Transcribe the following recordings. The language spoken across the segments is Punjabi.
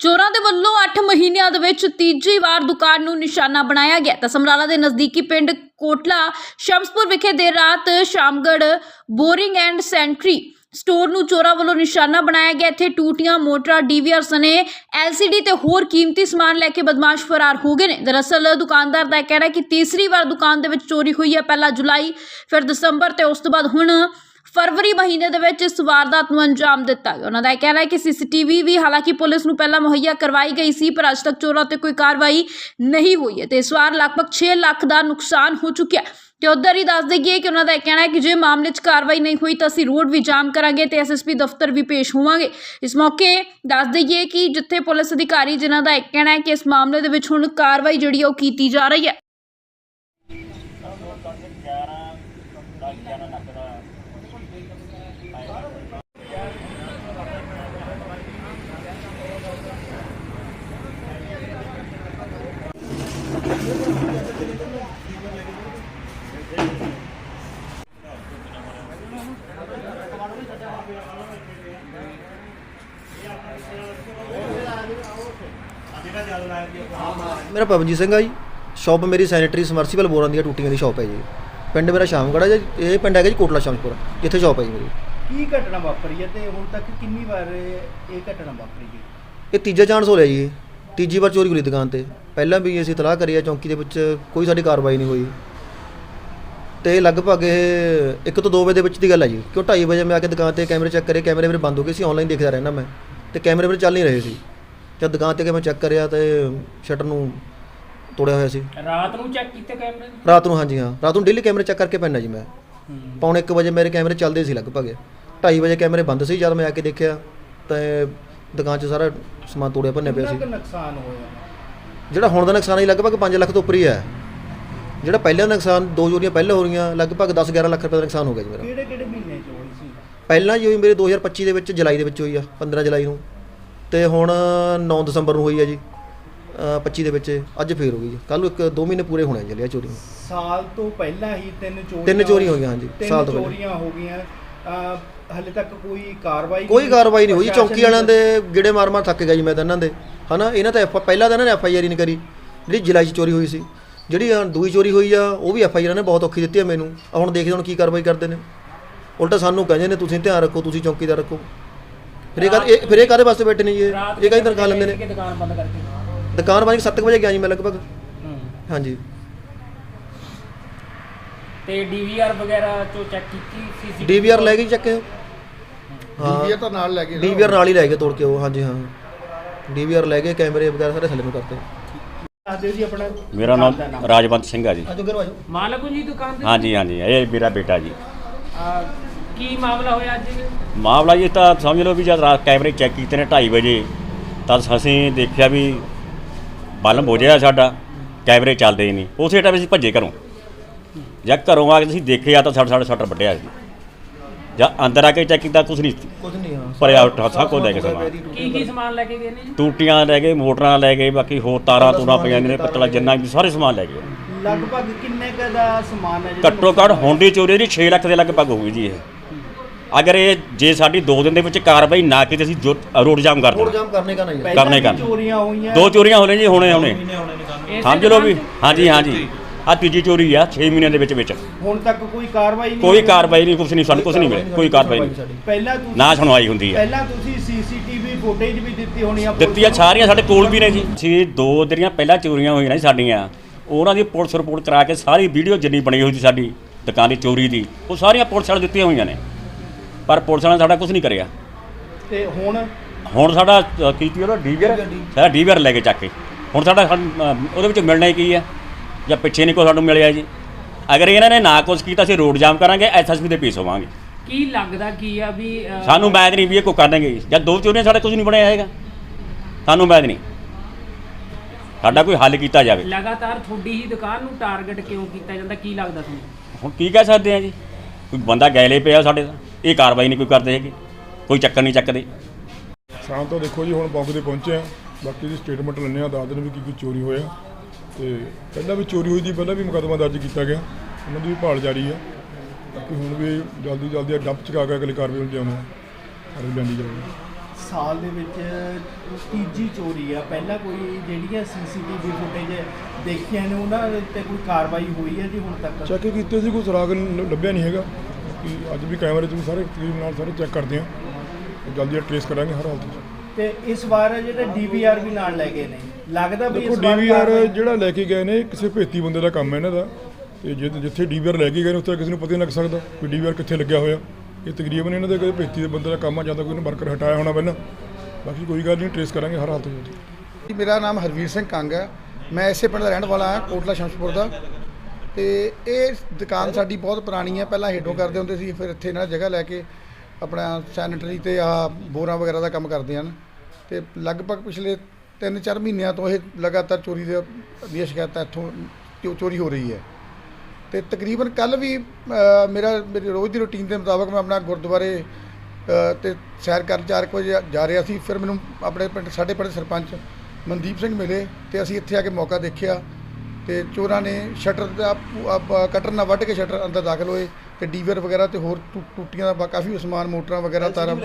ਚੋਰਾਂ ਦੇ ਵੱਲੋਂ 8 ਮਹੀਨਿਆਂ ਦੇ ਵਿੱਚ ਤੀਜੀ ਵਾਰ ਦੁਕਾਨ ਨੂੰ ਨਿਸ਼ਾਨਾ ਬਣਾਇਆ ਗਿਆ। ਤਾਂ ਸਮਰਾਲਾ ਦੇ ਨਜ਼ਦੀਕੀ ਪਿੰਡ ਕੋਟਲਾ, ਸ਼ਮਸਪੁਰ ਵਿਖੇ ਦੇਰ ਰਾਤ Shamgarh boring and sanitary store ਨੂੰ ਚੋਰਾਂ ਵੱਲੋਂ ਨਿਸ਼ਾਨਾ ਬਣਾਇਆ ਗਿਆ। ਇੱਥੇ ਟੂਟੀਆਂ, ਮੋਟਰਾਂ, ਡੀਵੀਆਰ ਸਨੇ ਐਲਸੀਡੀ ਤੇ ਹੋਰ ਕੀਮਤੀ ਸਮਾਨ ਲੈ ਕੇ ਬਦਮਾਸ਼ ਫਰਾਰ ਹੋ ਗਏ ਨੇ। ਦਰਅਸਲ ਦੁਕਾਨਦਾਰ ਦਾ ਇਹ ਕਹਿਣਾ ਕਿ ਤੀਸਰੀ ਵਾਰ ਦੁਕਾਨ ਦੇ ਵਿੱਚ ਚੋਰੀ ਹੋਈ ਹੈ। ਪਹਿਲਾ ਜੁਲਾਈ, ਫਿਰ ਦਸੰਬਰ ਤੇ ਉਸ ਤੋਂ ਬਾਅਦ ਹੁਣ ਫਰਵਰੀ ਮਹੀਨੇ ਦੇ ਵਿੱਚ ਇਸ ਵਾਰਦਾਤ ਨੂੰ ਅੰਜਾਮ ਦਿੱਤਾ ਗਿਆ। ਉਹਨਾਂ ਦਾ ਇਹ ਕਹਿਣਾ ਹੈ ਕਿ ਸੀਸੀਟੀਵੀ ਵੀ ਹਾਲਾਂਕਿ ਪੁਲਿਸ ਨੂੰ ਪਹਿਲਾਂ ਮੁਹੱਈਆ ਕਰਵਾਈ ਗਈ ਸੀ, ਪਰ ਅੱਜ ਤੱਕ ਚੋਰਾਂ ਤੇ ਕੋਈ ਕਾਰਵਾਈ ਨਹੀਂ ਹੋਈ ਹੈ ਤੇ ਇਸ ਵਾਰ ਲਗਭਗ 6 ਲੱਖ ਦਾ ਨੁਕਸਾਨ ਹੋ ਚੁੱਕਿਆ ਹੈ। ਤੇ ਉਧਰ ਹੀ ਦੱਸ ਦਈਏ ਕਿ ਉਹਨਾਂ ਦਾ ਇਹ ਕਹਿਣਾ ਹੈ ਕਿ ਜੇ ਮਾਮਲੇ 'ਚ ਕਾਰਵਾਈ ਨਹੀਂ ਹੋਈ ਤਾਂ ਅਸੀਂ ਰੋਡ ਵੀ ਜਾਮ ਕਰਾਂਗੇ ਤੇ ਐਸਐਸਪੀ ਦਫ਼ਤਰ ਵੀ ਪੇਸ਼ ਹੋਵਾਂਗੇ। ਇਸ ਮੌਕੇ ਦੱਸ ਦਈਏ ਕਿ ਜਿੱਥੇ ਪੁਲਿਸ ਅਧਿਕਾਰੀ ਜਿਨ੍ਹਾਂ ਦਾ ਇਹ ਕਹਿਣਾ ਹੈ ਕਿ ਇਸ ਮਾਮਲੇ ਦੇ ਵਿੱਚ ਹੁਣ ਕਾਰਵਾਈ ਜਿਹੜੀ ਹੈ ਉਹ ਕੀਤੀ ਜਾ ਰਹੀ ਹੈ। ਮੇਰਾ ਪਵਨਜੀਤ ਸਿੰਘ ਆ ਜੀ। ਸ਼ਾਪ ਮੇਰੀ ਸੈਨੀਟਰੀ ਸਮਰਸੀਬਲ ਬੋਰਾਂ ਦੀਆਂ ਟੂਟੀਆਂ ਦੀ ਸ਼ਾਪ ਹੈ ਜੀ। ਪਿੰਡ ਮੇਰਾ ਸ਼ਾਮਗੜਾ ਜੀ। ਇਹ ਪਿੰਡ ਹੈਗਾ ਜੀ ਕੋਟਲਾ ਸ਼ਾਮਪੁਰ ਜਿੱਥੇ ਸ਼ਾਪ ਹੈ ਜੀ ਮੇਰੀ। ਕੀ ਘਟਨਾ ਵਾਪਰੀ ਹੈ ਤੇ ਹੁਣ ਤੱਕ ਕਿੰਨੀ ਵਾਰ ਇਹ ਘਟਨਾ ਵਾਪਰੀ ਹੈ? ਇਹ ਤੀਜਾ ਚਾਂਸ ਹੋ ਰਿਹਾ ਜੀ। ਇਹ। ਤੀਜੀ ਵਾਰ ਚੋਰੀ ਹੋਈ ਦੁਕਾਨ ਤੇ। ਪਹਿਲਾਂ ਵੀ ਅਸੀਂ ਤਲਾਹ ਕਰੀ ਆ ਚੌਂਕੀ ਦੇ ਵਿੱਚ। ਕੋਈ ਸਾਡੀ ਕਾਰਵਾਈ ਨਹੀਂ ਹੋਈ। ਤੇ ਲਗਭਗ ਇਹ 1 ਤੋਂ 2 ਵਜੇ ਦੇ ਵਿੱਚ ਦੀ ਗੱਲ ਹੈ ਜੀ। ਕਿਉਂ 2:30 ਵਜੇ ਮੈਂ ਆ ਕੇ ਦੁਕਾਨ ਤੇ ਕੈਮਰੇ ਚੈੱਕ ਕਰੇ ਕੈਮਰੇ ਮੇਰੇ ਬੰਦ ਹੋ ਗਏ ਸੀ ਆਨਲਾਈਨ ਦੇਖਦਾ ਰਹਿਣਾ ਮੈਂ। ਤੇ ਕੈਮਰੇ ਮੇਰੇ ਚੱਲ ਨਹੀਂ ਰਹੇ ਸੀ। ਜਦ ਦੁਕਾਨ ਤੇ ਕਿ ਮੈਂ ਚੈੱਕ ਕਰਿਆ ਤੇ ਸ਼ਟਰ ਨੂੰ ਤੋੜਿਆ ਹੋਇਆ ਸੀ। ਰਾਤ ਨੂੰ ਚੈੱਕ ਕੀਤੇ ਕੈਮਰੇ? ਰਾਤ ਨੂੰ ਹਾਂਜੀ ਹਾਂ। ਰਾਤ ਨੂੰ ਡੇਲੀ ਕੈਮਰੇ ਚੈੱਕ ਕਰਕੇ ਪੈਣਾ ਜੀ ਮੈਂ। ਪੌਣੇ 1 ਵਜੇ ਮੇਰੇ ਕੈਮਰੇ ਚੱਲਦੇ ਸੀ ਲਗਭਗ। 2:30 ਵਜੇ ਕੈਮਰੇ ਬੰਦ ਸੀ ਜਦ ਮੈਂ ਆ ਕੇ ਦੇਖਿਆ ਤਾਂ ਦੁਕਾਨ 'ਚ ਸਾਰਾ ਸਮਾਨ ਤੋੜਿਆ ਭੰਨਿਆ ਪਿਆ ਸੀ। ਕੁ ਨੁਕਸਾਨ ਹੋਇਆ? ਜਿਹੜਾ ਹੁਣ ਦਾ ਨੁਕਸਾਨ ਹੈ ਲਗਭਗ 5 ਲੱਖ ਤੋਂ ਉੱਪਰ ਹੀ ਹੈ। ਜਿਹੜਾ ਪਹਿਲਾਂ ਦਾ ਨੁਕਸਾਨ ਦੋ ਚੋਰੀਆਂ ਪਹਿਲਾਂ ਹੋ ਰਹੀਆਂ ਲਗਭਗ 10-11 ਲੱਖ ਰੁਪਏ ਦਾ ਨੁਕਸਾਨ ਹੋ ਗਿਆ ਜੀ ਮੇਰਾ। ਕਿਹੜੇ ਕਿਹੜੇ ਮਹੀਨੇ ਚ ਹੋਈ ਸੀ? ਪਹਿਲਾਂ ਜੀ ਹੋਈ ਮੇਰੇ 2025 ਦੇ ਵਿੱਚ ਜੁਲਾਈ ਦੇ ਵਿੱਚ ਹੋਈ ਆ 15 ਜੁਲਾਈ ਨੂੰ। ਤੇ ਹੁਣ 9 ਦਸੰਬਰ ਨੂੰ ਹੋਈ ਆ ਜੀ ਅ, 25 ਦੇ ਵਿੱਚ ਅੱਜ ਫੇਰ ਹੋ ਗਈ ਜੀ। ਕੱਲ ਨੂੰ ਇੱਕ 2 ਮਹੀਨੇ ਪੂਰੇ ਹੋਣੇ ਚੱਲਿਆ ਚੋਰੀ। ਸਾਲ ਤੋਂ ਪਹਿਲਾਂ ਹੀ ਤਿੰਨ ਚੋਰੀਆਂ ਤਿੰਨ ਚੋਰੀਆਂ ਹੋਈਆਂ ਹਾਂਜੀ ਤਿੰਨ ਸਾਲ ਤੋਂ ਪਹਿਲਾਂ। ਚੋਰੀਆਂ ਹੋ ਗਈਆਂ। ਹਲੇ ਤੱਕ ਕੋਈ ਕਾਰਵਾਈ ਕੋਈ ਕਾਰਵਾਈ ਨਹੀਂ ਹੋਈ। ਚੌਂਕੀ ਵਾਲਿਆਂ ਦੇ ਗਿੜੇ ਮਾਰ ਮਾਰ ਥੱਕ ਗਿਆ ਜੀ ਮੈਂ ਤਾਂ ਇਹਨਾਂ ਦੇ। ਹਨਾ ਇਹਨਾਂ ਤਾਂ ਪਹਿਲਾਂ ਤਾਂ ਇਹਨਾਂ ਨੇ ਐਫ ਆਈ ਆਰ ਹੀ ਨਹੀਂ ਕਰੀ। ਜਿਹੜੀ ਜੁਲਾਈ 'ਚ ਚੋਰੀ ਹੋਈ ਸੀ ਜਿਹੜੀ ਆਹ ਦੂਈ ਚੋਰੀ ਹੋਈ ਆ ਉਹ ਵੀ ਐਫ ਆਈ ਆਰ ਨੇ ਬਹੁਤ ਔਖੀ ਦਿੱਤੀ ਆ ਮੈਨੂੰ। ਆਹ ਹੁਣ ਦੇਖਦੇ ਹੁਣ ਕੀ ਕਾਰਵਾਈ ਕਰਦੇ ਨੇ। ਉਲਟਾ ਸਾਨੂੰ ਕਹਿੰਦੇ ਨੇ ਤੁਸੀਂ ਧਿਆਨ ਰੱਖੋ ਤੁਸੀਂ ਚੌਕੀਦਾਰ ਰੱਖੋ। ਫਿਰ ਇਹ ਕਰ ਇਹ ਫਿਰ ਇਹ ਕਾਹਦੇ ਵਾਸਤੇ ਬੈਠੇ ਨੇ ਜੀ ਇਹ? ਇਹ ਕਾਹਦੀ ਤਨਖਾਹ ਲੈਂਦੇ ਨੇ? ਕਿ ਦੁਕਾਨ ਬੰਦ ਕਰਕੇ। ਦੁਕਾਨ ਬੰਦ 7 ਵਜੇ ਗਿਆ ਜੀ ਮੈਂ ਲਗਭਗ। ਹੂੰ। ਹਾਂਜੀ। ਤੇ ਡੀਵੀਆਰ ਵਗੈਰਾ ਚੋਂ ਚੈੱਕ ਕੀਤੀ? ਸੀਸੀ ਡੀਵੀਆਰ ਲੈ ਗਏ ਜੀ ਚੱਕ ਕੇ। ਹਾਂ। ਡੀਵੀਆਰ ਤਾਂ ਨਾਲ ਲੈ ਗਏ ਨਾ। ਡੀਵੀਆਰ ਨਾਲ ਹੀ ਲੈ ਗਏ ਤੋੜ ਕੇ ਉਹ ਹਾਂਜੀ ਹਾਂ। ਡੀਵੀਆਰ ਲੈ ਗਏ ਕੈਮਰੇ ਵਗੈਰਾ ਸਾਰੇ ਥੱਲੇ ਨੂੰ ਕਰਤੇ। ਜੀ ਆਪਣਾ? ਮੇਰਾ ਨਾਮ ਰਾਜਵੰਤ ਸਿੰਘ ਆ ਜੀ। ਆਜੋ ਘਰੋਂ ਆਜੋ ਮਾਲਕ ਹੋ ਜੀ ਦੁਕਾਨ ਦੇ ਹਾਂਜੀ ਹਾਂਜੀ ਇਹ ਮੇਰਾ ਬੇਟਾ ਜੀ। ਆ, ਕੀ ਮਾਮਲਾ ਹੋਇਆ ਅੱਜ? ਮਾਮਲਾ ਜੀ ਤਾਂ ਸਮਝ ਲਓ ਵੀ ਜਦ ਰਾਤ ਕੈਮਰੇ ਚੈੱਕ ਕੀਤੇ ਨੇ 2:30 ਵਜੇ ਤਦ ਅਸੀਂ ਦੇਖਿਆ ਵੀ ਬਲਬ ਹੋ ਜਾਇਆ ਸਾਡਾ ਕੈਮਰੇ ਚੱਲਦੇ ਹੀ ਨਹੀਂ। ਉਸੇ ਟਾਈਮ ਅਸੀਂ ਭੱਜੇ ਘਰੋਂ। ਜਦ ਘਰੋਂ ਆ ਕੇ ਅਸੀਂ ਦੇਖਿਆ ਤਾਂ ਸਾਡਾ ਸਾਡਾ ਸ਼ਟਰ ਵੱਢਿਆ ਸੀ। ਜਾਂ ਅੰਦਰ ਆ ਕੇ ਚੈੱਕ ਕੀਤਾ ਕੁਝ ਨਹੀਂ। ਸੀ। ਕੁਝ ਨਹੀਂ ਹਾਂ। ਭਰਿਆ ਉੱਠਾ ਸਭ ਕੁਝ ਲੈ ਕੇ ਸਮਾਨ ਕੀ ਕੀ ਸਮਾਨ ਲੈ ਕੇ ਗਏ ਨੇ? ਟੂਟੀਆਂ ਲੈ ਗਏ ਮੋਟਰਾਂ ਲੈ ਗਏ ਬਾਕੀ ਹੋਰ ਤਾਰਾਂ ਤੂਰਾਂ ਪਈਆਂ ਨੇ ਪੱਤਲਾ ਜਿੰਨਾ ਵੀ ਸਾਰੇ ਸਮਾਨ ਲੈ ਗਏ। ਲਗਭਗ ਕਿੰਨੇ ਕ ਦਾ ਸਮਾਨ ਹੈ ਜਿਹੜਾ ਘੱਟੋ ਘੱਟ ਹੁਣ ਦੀ ਚੋਰੀ ਦੀ 6 ਲੱਖ ਦੇ ਲਗਭਗ ਹੋਊਗੀ ਜੀ ਇਹ। ਅਗਰ ਇਹ ਜੇ ਸਾਡੀ 2 ਦਿਨ ਦੇ ਵਿੱਚ ਕਾਰਵਾਈ ਨਾ ਕੀਤੀ ਅਸੀਂ ਜੋ- ਰੋਡ ਜਾਮ ਕਰ ਰੋਡ ਦੇਣਾ। ਜਾਮ ਕਰਨੇ ਕਾ ਨਹੀਂ ਹੈ ਕਰਨੇ ਵੀ ਕਰਨ। ਚੋਰੀਆਂ ਹੋਈਆਂ। ਦੋ ਚੋਰੀਆਂ ਹੋ ਰਹੀਆਂ ਜੀ ਹੁਣੇ ਹੁਣੇ। ਸਮਝ ਲਓ ਵੀ? ਹਾਂਜੀ ਹਾਂਜੀ। ਆ ਤੀਜੀ ਚੋਰੀ ਆ 6 ਮਹੀਨਿਆਂ ਦੇ ਵਿੱਚ ਵਿੱਚ। ਹੁਣ ਤੱਕ ਕੋਈ ਕਾਰਵਾਈ ਨਹੀਂ ਕੋਈ ਹੋਈ। ਕਾਰਵਾਈ ਨਹੀਂ ਕੁਛ ਨਹੀਂ ਸਾਨੂੰ ਕੁਛ ਨਹੀਂ ਮਿਲਿਆ। ਕੋਈ ਕਾਰਵਾਈ ਨਹੀਂ। ਪਹਿਲਾਂ ਤੁਸੀਂ ਨਾ ਸੁਣਵਾਈ ਹੁੰਦੀ ਹੈ ਪਹਿਲਾਂ ਤੁਸੀਂ ਸੀਸੀਟੀਵੀ ਫੁਟੇਜ ਵੀ ਦਿੱਤੀ ਹੋਣੀ ਆ ਪੁਲਿਸ ਦਿੱਤੀਆਂ ਨੂੰ। ਸਾਰੀਆਂ ਸਾਡੇ ਕੋਲ ਵੀ ਨੇ ਜੀ। ਅਸੀਂ ਦੋ ਜਿਹੜੀਆਂ ਪਹਿਲਾਂ ਚੋਰੀਆਂ ਹੋਈਆਂ ਨੇ ਸਾਡੀਆਂ ਉਹਨਾਂ ਦੀ ਪੁਲਿਸ ਰਿਪੋਰਟ ਕਰਾ ਕੇ ਸਾਰੀ ਵੀਡੀਓ ਜਿੰਨੀ ਬਣੀ ਹੋਈ ਸੀ ਸਾਡੀ ਦੁਕਾਨ ਦੀ ਚੋਰੀ ਦੀ ਉਹ ਸਾਰੀਆਂ ਪੁਲਿਸ ਵਾਲੇ ਦਿੱਤੀਆਂ ਹੋਈਆਂ ਨੇ। ਪਰ ਪੁਲਿਸ ਵਾਲਿਆਂ ਨੇ ਸਾਡਾ ਕੁਝ ਨਹੀਂ ਕਰਿਆ। ਤੇ ਹੁਣ? ਹੁਣ ਸਾਡਾ ਅ, ਕੀਤੀ ਉਹਦਾ ਡੀਵੀਆਰ? ਸਾਡਾ ਡੀਵੀਆਰ ਲੈ ਕੇ ਚੱਕ ਕੇ। ਹੁਣ ਸਾਡਾ ਸਾਨੂੰ, ਅ, ਉਹਦੇ ਵਿੱਚ ਮਿਲਣਾ ਹੀ ਕੀ ਹੈ ਜਾਂ ਪਿੱਛੇ ਨਹੀਂ ਕੋਈ ਸਾਨੂੰ ਮਿਲਿਆ ਜੀ। ਅਗਰ ਇਹਨਾਂ ਨੇ ਨਾ ਕੁਛ ਕੀਤਾ ਅਸੀਂ ਰੋਡ ਜਾਮ ਕਰਾਂਗੇ ਐਸਐਸਪੀ ਦੇ ਪੀਸ ਹੋਵਾਂਗੇ। ਕੀ ਲੱਗਦਾ ਕੀ ਆ ਵੀ ਸਾਨੂੰ ਮੈਦ ਨਹੀਂ ਵੀ ਇਹ ਕੋਈ ਕਰਨਗੇ ਜੀ। ਜਦ ਦੋ ਚੋਰੀਆਂ ਸਾਡਾ ਕੁਝ ਨਹੀਂ ਬਣਿਆ ਹੈਗਾ। ਸਾਨੂੰ ਮੈਦ ਨਹੀਂ। ਸਾਡਾ ਕੋਈ ਹੱਲ ਕੀਤਾ ਜਾਵੇ। ਲਗਾਤਾਰ ਤੁਹਾਡੀ ਹੀ ਦੁਕਾਨ ਨੂੰ ਟਾਰਗੇਟ ਕਿਉਂ ਕੀਤਾ ਜਾਂਦਾ? ਕੀ ਲੱਗਦਾ ਤੁਹਾਨੂੰ? ਹੁਣ ਕੀ ਕਹਿ ਸਕਦੇ ਆ ਜੀ? ਕੋਈ ਬੰਦਾ ਗੈਲੇ ਪਿਆ ਸਾਡੇ ਦਾ। ਇਹ ਕਾਰਵਾਈ ਨਹੀਂ ਕੋਈ ਕਰਦੇ ਹੈਗੇ। ਕੋਈ ਚੱਕਰ ਨਹੀਂ ਚੱਕਦੇ। ਸ਼ਾਮ ਤੋਂ ਦੇਖੋ ਜੀ ਹੁਣ ਮੌਕੇ ਤੇ ਪਹੁੰਚੇ ਆ। ਬਾਕੀ ਦੀ ਸਟੇਟਮੈਂਟ ਲੈਣੇ ਆ ਦੱਸ ਵੀ ਕੀ ਕੀ ਚੋਰੀ ਹੋਇਆ। ਤੇ ਪਹਿਲਾਂ ਵੀ ਚੋਰੀ ਹੋਈ ਦੀ ਪਹਿਲਾਂ ਵੀ ਮੁਕੱਦਮਾ ਦਰਜ ਕੀਤਾ ਗਿਆ। ਉਹਨਾਂ ਦੀ ਵੀ ਭਾਲ ਜਾਰੀ ਆ। ਬਾਕੀ ਹੁਣ ਵੀ ਜਲਦੀ ਜਲਦੀ ਡੰਪ ਚਕਾ ਕੇ ਅਗਲੀ ਕਾਰਵਾਈ ਨੂੰ ਲਿਆਉਣਾ। ਅਰੇ ਲੈਂਦੀ ਜਾਊਗੀ। ਸਾਲ ਦੇ ਵਿੱਚ ਤੀਜੀ ਚੋਰੀ ਆ। ਪਹਿਲਾਂ ਕੋਈ ਜਿਹੜੀਆਂ ਸੀਸੀਟੀਵੀ ਫੁਟੇਜ ਦੇਖੀਆਂ ਨੇ ਉਹਨਾਂ ਉੱਤੇ ਕੋਈ ਕਾਰਵਾਈ ਹੋਈ ਹੈ ਜੀ ਹੁਣ ਤੱਕ? ਚੈੱਕ ਕੀਤੇ ਸੀ ਕੋਈ ਸੁਰਾਗ ਲੱਭਿਆ ਨਹੀਂ ਹੈਗਾ। ਕਿ ਅੱਜ ਵੀ ਕੈਮਰੇ 'ਚ ਵੀ ਸਾਰੇ ਤਕਰੀਬ ਨਾਲ ਸਾਰੇ ਚੈੱਕ ਕਰਦੇ ਆ। ਜਲਦੀ ਟ੍ਰੇਸ ਕਰਾਂਗੇ ਹਰ ਹਾਲਤ 'ਚ। ਤੇ ਇਸ ਵਾਰ ਜਿਹੜੇ ਡੀਵੀਆਰ ਵੀ ਨਾਲ ਲੈ ਗਏ ਨੇ। ਲੱਗਦਾ ਵੀ ਦੇਖੋ ਇਸ ਵਾਰ ਡੀਵੀਆਰ ਜਿਹੜਾ ਲੈ ਕੇ ਗਏ ਨੇ ਕਿਸੇ ਭੇਤੀ ਬੰਦੇ ਦਾ ਕੰਮ ਹੈ ਇਹਨਾਂ ਦਾ। ਤੇ ਜਿ- ਜਿੱਥੇ ਡੀਵੀਆਰ ਲੈ ਕੇ ਗਏ ਨੇ ਉੱਥੇ ਕਿਸੇ ਨੂੰ ਪਤਾ ਹੀ ਨਹੀਂ ਲੱਗ ਸਕਦਾ ਕਿ ਡੀਵੀਆਰ ਕਿੱਥੇ ਲੱਗਿਆ ਹੋਇਆ। ਇਹ ਤਕਰੀਬਨ ਇਹਨਾਂ ਦੇ ਕਿਸੇ ਭੇਤੀ ਦੇ ਬੰਦੇ ਦਾ ਕੰਮ ਆ ਜਾਂ ਤਾਂ ਕੋਈ ਨੇ ਵਰਕਰ ਹਟਾਇਆ ਹੋਣਾ ਪਹਿਲਾਂ। ਬਾਕੀ ਕੋਈ ਗੱਲ ਨਹੀਂ ਟ੍ਰੇਸ ਕਰਾਂਗੇ ਹਰ ਹਾਲਤ ਵਿੱਚ ਜੀ, ਮੇਰਾ ਨਾਮ ਹਰਵੀਰ ਸਿੰਘ ਕੰਗ ਹੈ। ਮੈਂ ਇਸੇ ਪਿੰਡ ਦਾ ਰਹਿਣ ਵਾਲਾ ਹਾਂ ਕੋਟਲਾ ਸ਼ਮਸ਼ਪੁਰ ਦਾ। ਤੇ ਇਹ ਦੁਕਾਨ ਸਾਡੀ ਬਹੁਤ ਪੁਰਾਣੀ ਹੈ। ਪਹਿਲਾਂ ਹੇਡੋਂ ਕਰਦੇ ਹੁੰਦੇ ਸੀ ਫਿਰ ਇੱਥੇ ਇਹਨਾਂ ਨੇ ਜਗ੍ਹਾ ਲੈ ਕੇ ਆਪਣਾ ਸੈਨੇਟਰੀ ਤੇ ਆ ਬੋਰਾਂ ਵਗੈਰਾ ਦਾ ਕੰਮ ਕਰਦੇ ਹਨ। ਤੇ ਲਗਭਗ ਪਿਛਲੇ 3-4 ਮਹੀਨਿਆਂ ਤੋਂ ਇਹ ਲਗਾਤਾਰ ਚੋਰੀ ਦੇ ਦੀਆਂ ਸ਼ਿਕਾਇਤਾਂ ਇੱਥੋਂ ਚੋਰੀ ਹੋ ਰਹੀ ਹੈ। ਤੇ ਤਕਰੀਬਨ ਕੱਲ ਵੀ ਮੇਰਾ ਮੇਰੀ ਰੋਜ਼ ਦੀ ਰੁਟੀਨ ਦੇ ਮੁਤਾਬਕ ਮੈਂ ਆਪਣਾ ਗੁਰਦੁਆਰੇ ਅ, ਤੇ ਸੈਰ ਕਰਨ 4 ਵਜੇ ਜਾ ਰਿਹਾ ਸੀ। ਫਿਰ ਮੈਨੂੰ ਆਪਣੇ ਪਿੰਡ ਸਾਡੇ ਪਿੰਡ ਸਰਪੰਚ ਮਨਦੀਪ ਸਿੰਘ ਮਿਲੇ ਤੇ ਅਸੀਂ ਇੱਥੇ ਆ ਕੇ ਮੌਕਾ ਦੇਖਿਆ। ਤੇ ਚੋਰਾਂ ਨੇ ਸ਼ਟਰ ਦਾ ਕਟਰ ਨਾਲ ਵੱਢ ਕੇ ਸ਼ਟਰ ਅੰਦਰ ਦਾਖਲ ਹੋਏ ਤੇ ਡੀਵਰ ਵਗੈਰਾ ਤੇ ਹੋਰ ਟੂ- ਟੂਟੀਆਂ ਦਾ ਕਾਫੀ ਸਮਾਨ ਮੋਟਰਾਂ ਵਗੈਰਾ ਤਾਰਾਂ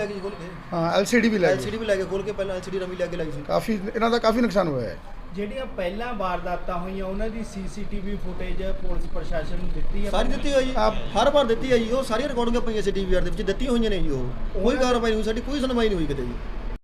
ਹਾਂ ਐਲਸੀਡੀ ਵੀ ਲੈ ਗਏ ਐਲਸੀਡੀ ਵੀ ਲੈ ਕੇ ਖੋਲ ਕੇ ਪਹਿਲਾਂ ਐਲਸੀਡੀ ਰਮੀ ਲੈ ਕੇ ਲਾਈ ਸੀ। ਕਾਫੀ ਇਹਨਾਂ ਦਾ ਕਾਫੀ ਨੁਕਸਾਨ ਹੋਇਆ ਹੈ। ਜਿਹੜੀਆਂ ਪਹਿਲਾਂ ਵਾਰਦਾਤਾਂ ਹੋਈਆਂ ਉਹਨਾਂ ਦੀ ਸੀਸੀਟੀਵੀ ਫੁਟੇਜ ਪੁਲਿਸ ਪ੍ਰਸ਼ਾਸਨ ਨੂੰ ਦਿੱਤੀ ਹੈ। ਸਾਰੀ ਦਿੱਤੀ ਹੋਈ ਹਰ ਵਾਰ ਦਿੱਤੀ ਹੈ ਜੀ। ਉਹ ਸਾਰੀਆਂ ਰਿਕਾਰਡਿੰਗਾਂ ਪਈਆਂ ਸੀ ਡੀਵੀਆਰ ਦੇ ਵਿੱਚ ਦਿੱਤੀਆਂ ਹੋਈਆਂ ਨੇ ਜੀ ਉਹ। ਕੋਈ ਕਾਰਵਾਈ ਨਹੀਂ ਹੋਈ ਸਾਡੀ ਕੋਈ ਸੁਣਵਾਈ ਨਹੀਂ ਹੋਈ ਕਿਤੇ ਜੀ।